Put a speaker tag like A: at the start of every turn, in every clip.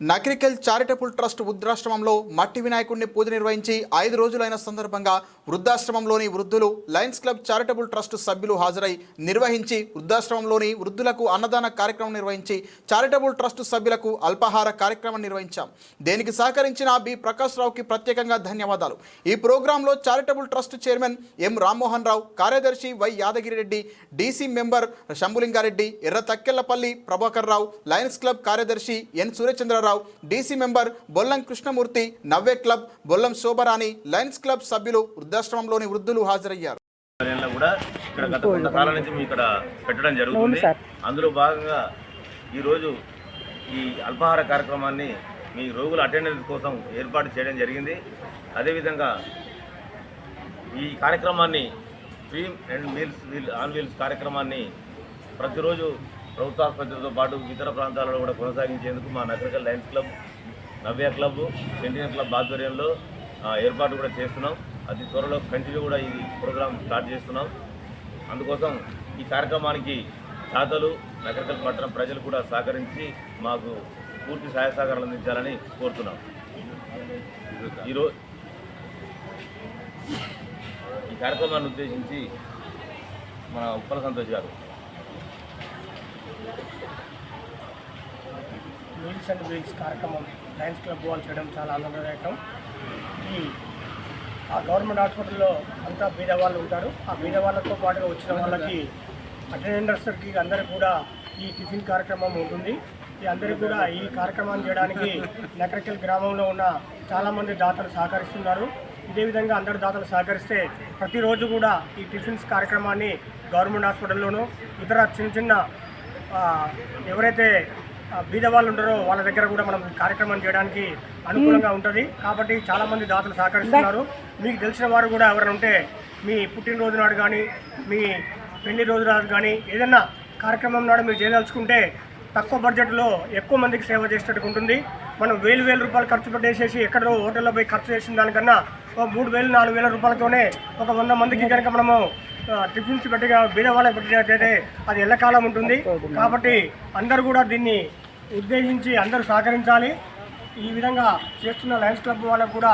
A: Nakirikal charitable trust వృద్ధాశ్రమంలో మట్టి వినాయకుడిని పూజ నిర్వహించి ఐదు రోజులైన సందర్భంగా వృద్ధాశ్రమంలోని వృద్ధులు లయన్స్ క్లబ్ చారిటబుల్ ట్రస్ట్ సభ్యులు హాజరై నిర్వహించి వృద్ధాశ్రమంలోని వృద్ధులకు అన్నదాన కార్యక్రమం నిర్వహించి చారిటబుల్ ట్రస్ట్ సభ్యులకు అల్పాహార కార్యక్రమం నిర్వహించాం. దీనికి సహకరించిన బి ప్రకాష్ రావుకి ప్రత్యేకంగా ధన్యవాదాలు. ఈ ప్రోగ్రాంలో charitable trust chairman M Rammohan Rao కార్యదర్శి Y Yadagiri Reddy DC member Shambhulingareddy Erra Thakkellapalli Prabhakar Rao lions club కార్యదర్శి N Suryachandrarao DC member Bollam Krishnamurthy నవ్వే club Bollam Shobharani lions club సభ్యులు వృద్ధాశ్రమంలోని వృద్ధులు హాజరయ్యారు.
B: కూడా ఇక్కడ గత కొంతకాలం నుంచి మేము ఇక్కడ పెట్టడం జరుగుతుంది. అందులో భాగంగా ఈరోజు ఈ అల్పాహార కార్యక్రమాన్ని మీ రోగుల అటెండెన్స్ కోసం ఏర్పాటు చేయడం జరిగింది. అదేవిధంగా ఈ కార్యక్రమాన్ని free and meals wheel on wheels కార్యక్రమాన్ని ప్రతిరోజు ప్రభుత్వ ఆసుపత్రితో పాటు ఇతర ప్రాంతాలలో కూడా కొనసాగించేందుకు మా Nagarikal lions club Navya club centennial club ఆధ్వర్యంలో ఏర్పాటు కూడా చేస్తున్నాం. అతి త్వరలో కంటిన్యూ కూడా ఈ ప్రోగ్రాం స్టార్ట్ చేస్తున్నాం. అందుకోసం ఈ కార్యక్రమానికి దాతలు నగరికల్ పట్టణ ప్రజలు కూడా సహకరించి మాకు పూర్తి సహాయ సహకారాలు అందించాలని కోరుతున్నాం. ఈరోజు ఈ కార్యక్రమాన్ని ఉద్దేశించి మన ఉప్పల సంతోష్ గారు
C: మీల్స్ అండ్ వీల్స్ కార్యక్రమం లయన్స్ క్లబ్ వాళ్ళు చేయడం చాలా ఆనందదాయకం. ఈ ఆ గవర్నమెంట్ హాస్పిటల్లో అంతా బీద వాళ్ళు ఉంటారు. ఆ బీద వాళ్ళతో పాటుగా వచ్చిన వాళ్ళకి అటెండర్స్కి అందరికి కూడా ఈ టిఫిన్ కార్యక్రమం ఉంటుంది. ఈ అందరికీ కూడా ఈ కార్యక్రమాన్ని చేయడానికి నకరకల్ గ్రామంలో ఉన్న చాలామంది దాతలు సహకరిస్తున్నారు. ఇదే విధంగా అందరు దాతలు సహకరిస్తే ప్రతిరోజు కూడా ఈ టిఫిన్స్ కార్యక్రమాన్ని గవర్నమెంట్ హాస్పిటల్లోనూ ఇతర చిన్న చిన్న ఎవరైతే బీద వాళ్ళు ఉంటారో వాళ్ళ దగ్గర కూడా మనం కార్యక్రమం చేయడానికి అనుకూలంగా ఉంటుంది. కాబట్టి చాలా మంది దాతలు సహకరిస్తున్నారు. మీకు తెలిసిన వారు కూడా ఎవరైనా ఉంటే మీ పుట్టినరోజు నాడు కానీ మీ పెళ్ళి రోజు నాడు కానీ ఏదైనా కార్యక్రమం నాడు మీరు చేయదలుచుకుంటే తక్కువ బడ్జెట్లో ఎక్కువ మందికి సేవ చేసేటట్టు ఉంటుంది. మనం వేలు వేల రూపాయలు ఖర్చు పెట్టేసేసి ఎక్కడో హోటల్లో పోయి ఖర్చు చేసిన దానికన్నా ఒక మూడు వేలు నాలుగు వేల రూపాయలతోనే ఒక వంద మందికి కనుక మనము టిఫిన్స్ పెట్టగా బీద వాళ్ళకి పెట్టినట్టయితే అది ఎల్లకాలం ఉంటుంది. కాబట్టి అందరూ కూడా దీన్ని ఉద్దేశించి అందరూ సహకరించాలి. ఈ విధంగా చేస్తున్న లయన్స్ క్లబ్ వాళ్ళకు కూడా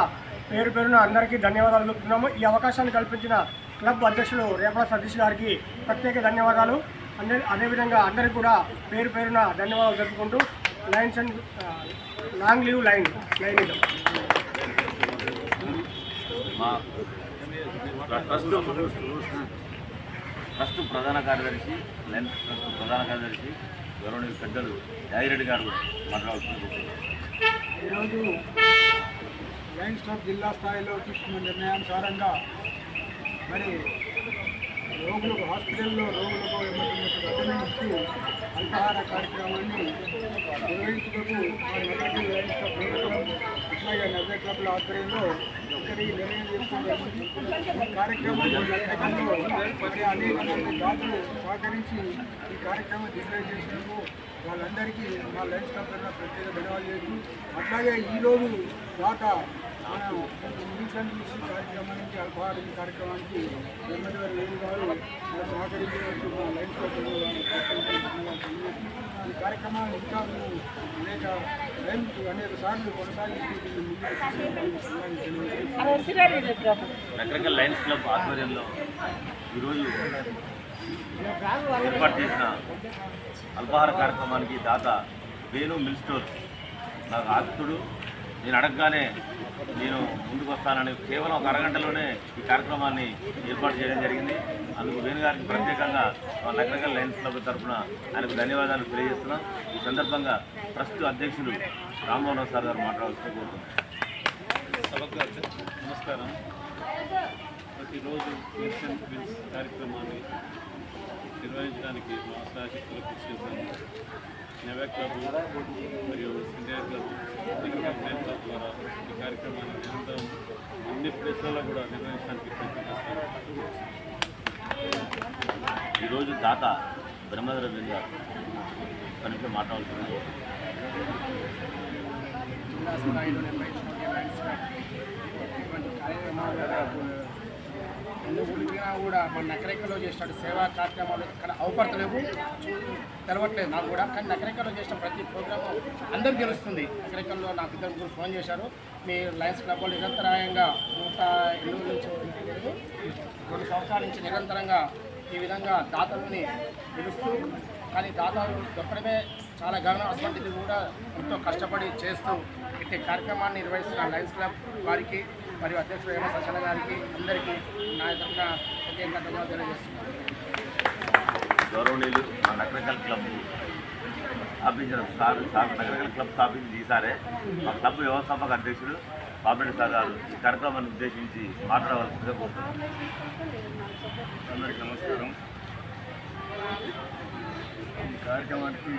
C: పేరు పేరున అందరికీ ధన్యవాదాలు తెలుపుతున్నాము ఈ అవకాశాన్ని కల్పించిన క్లబ్ అధ్యక్షులు రేపల సతీష్ గారికి ప్రత్యేక ధన్యవాదాలు. అదే అదేవిధంగా అందరికీ కూడా పేరు పేరున ధన్యవాదాలు తెలుపుకుంటూ lions and long live lion lion
B: మా ట్రస్ట్ ట్రస్ట్ ప్రధాన కార్యదర్శి లెన్స్ ట్రస్ట్ ప్రధాన కార్యదర్శి గౌరవనీయ పెద్దలు యాగిరెడ్డి గారు మాట్లాడుతున్నారు
D: ఈరోజు లయన్స్ క్లబ్ జిల్లా స్థాయిలో తీసుకున్న నిర్ణయానుసారంగా మరి రోగులకు హాస్పిటల్లో రోగులకు ఏమంటున్నట్టు అటెండెన్స్కి అల్పాహార కార్యక్రమాన్ని నిర్వహించుటకు మరి నగరికి లయన్స్ క్లబ్ నిర్వహణ అట్లాగే నగర క్లబ్ల ఆధ్వర్యంలో ఇక్కడికి నిర్ణయం చేసుకోవడం ఈ కార్యక్రమంలో నగరంలో మరి అనేక మంది దాతలు సహకరించి ఈ కార్యక్రమం డిజైన్ చేసినందుకు వాళ్ళందరికీ మా లయన్స్ క్లబ్ తరఫున ప్రత్యేక ధన్యవాదాలు చేస్తూ అట్లాగే ఈరోజు దాత మన మిషన్ కార్యక్రమానికి అల్పాహారం కార్యక్రమానికి వెంకట గారు వేణు గారు సహకరించినట్టు మా ఈ కార్యక్రమాన్ని ఇంకా అనేక లైన్స్ అనేక సార్లు కొనసాగిస్తూ
B: రకరకాల లయన్స్ క్లబ్ ఆధ్వర్యంలో ఈరోజు ఏర్పాటు చేసిన అల్పాహార కార్యక్రమానికి దాత వేణు మిల్ స్టోర్ నాకు ఆదిత్యుడు నేను అడగగానే నేను ముందుకు వస్తానని కేవలం ఒక అరగంటలోనే ఈ కార్యక్రమాన్ని ఏర్పాటు చేయడం జరిగింది. అందుకు వేణుగారికి ప్రత్యేకంగా మా నగరకల్ లయన్స్ క్లబ్ తరఫున ఆయనకు ధన్యవాదాలు తెలియజేస్తున్నాం. ఈ సందర్భంగా ట్రస్ట్ అధ్యక్షులు రామ్మోహన్ సార్ గారు మాట్లాడుతూ
E: కోరుతున్నాను నమస్కారం. ఈరోజు మిషన్ బిల్స్ కార్యక్రమాన్ని నిర్వహించడానికి మా శాశక్తులు కృషి చేశాము. నెవే క్లబ్ మరియు ఇండియా క్లబ్ నగర క్లబ్ ద్వారా ఈ కార్యక్రమాన్ని నిరంతరం అన్ని ప్లేస్లలో కూడా నిర్వహించడానికి ప్రయత్నం
B: ఈరోజు దాత బ్రహ్మధర గారు కనుక మాట్లాడుతున్నారు
D: జిల్లా స్థాయిలో నిర్వహించిన లయన్స్ ఇటువంటి కార్యక్రమాల
F: ఉడికినా కూడా మన నకరేకలో చేసినట్టు సేవా కార్యక్రమాలు ఇక్కడ అవపడతలేవు. తెలవట్లేదు నాకు కూడా. కానీ నకరేకలో చేసిన ప్రతి ప్రోగ్రాము అందరికి తెలుస్తుంది. నకరేకల్లో నాకు ఇద్దరు ముగ్గురు ఫోన్ చేశారు. మీ లయన్స్ క్లబ్ వాళ్ళు నిరంతరాయంగా నూట ఎనిమిది నుంచి రెండు సంవత్సరాల నుంచి నిరంతరంగా ఈ విధంగా దాతలని పిలుస్తూ కానీ దాతలు దొక్కడమే చాలా గగనం అటువంటిది కూడా ఎంతో కష్టపడి చేస్తూ ఇట్టి కార్యక్రమాన్ని నిర్వహిస్తున్న లయన్స్ క్లబ్ వారికి మరియు అధ్యక్షుడు హేమ సచన గారికి అందరికీ నా తరఫున ప్రత్యేక ధన్యవాదాలు తెలియజేస్తున్నాను.
B: గౌరవనీయులు మా నగరకల్ క్లబ్ స్థాపించిన సార్ సార్ నగరకల్ క్లబ్ స్థాపించింది ఈసారే మా క్లబ్ వ్యవస్థాపక అధ్యక్షుడు బాబెడ్డి సార్ గారు ఈ కార్యక్రమాన్ని ఉద్దేశించి మాట్లాడవలసిందిగా కోరుతున్నాను.
G: అందరికీ నమస్కారం. ఈ కార్యక్రమానికి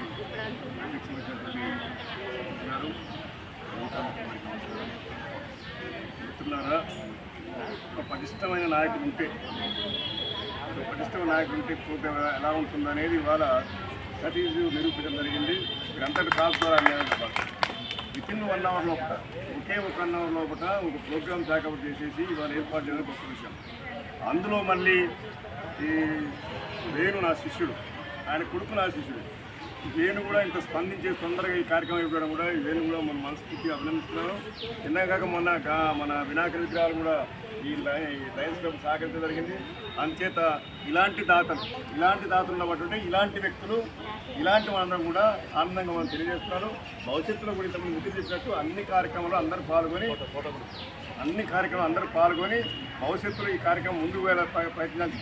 G: వీక్షించినటువంటి సతీష్ గారు నమస్కారం. మిత్రులారా ఒక పటిష్టమైన నాయకుడు ఉంటే ఒక పటిష్టమైన నాయకుడు ఉంటే ప్రోగ్రాం ఎలా ఉంటుందనేది ఇవాళ సతీష్ నిరూపించడం జరిగింది. ఇక్కడంతటి కాల్స్ ద్వారా విత్ ఇన్ వన్ అవర్ లోపల ఒకే ఒక వన్ అవర్ లోపల ఒక ప్రోగ్రామ్ జాకౌట్ చేసేసి ఇవాళ ఏర్పాటు చేయడం గొప్ప విషయం. అందులో మళ్ళీ ఈ వేణు నా శిష్యుడు ఆయన కొడుకు నా శిష్యుడు. వేణు కూడా ఇంత స్పందించే తొందరగా ఈ కార్యక్రమం ఇవ్వడం కూడా ఈ వేణు కూడా మన మనస్ఫూర్తిగా అభినందిస్తున్నాను. ఇందాక మొన్న మన వినాయక విగ్రహాలు కూడా ఈ లై- ఈ లయన్స్ క్లబ్ సహకరించడం జరిగింది. అంచేత ఇలాంటి దాతలు ఇలాంటి దాతలు ఉన్నటువంటి ఇలాంటి వ్యక్తులు ఇలాంటి వాళ్ళందరం కూడా ఆనందంగా మనం తెలియజేస్తున్నారు. భవిష్యత్తులో కూడా ఇంతకుముందు గుర్తు చెప్పినట్టు అన్ని కార్యక్రమాలు అందరూ పాల్గొని అన్ని కార్యక్రమాలు అందరూ పాల్గొని భవిష్యత్తులో ఈ కార్యక్రమం ముందుకు వెళ్ళే ప్రయత్నాన్ని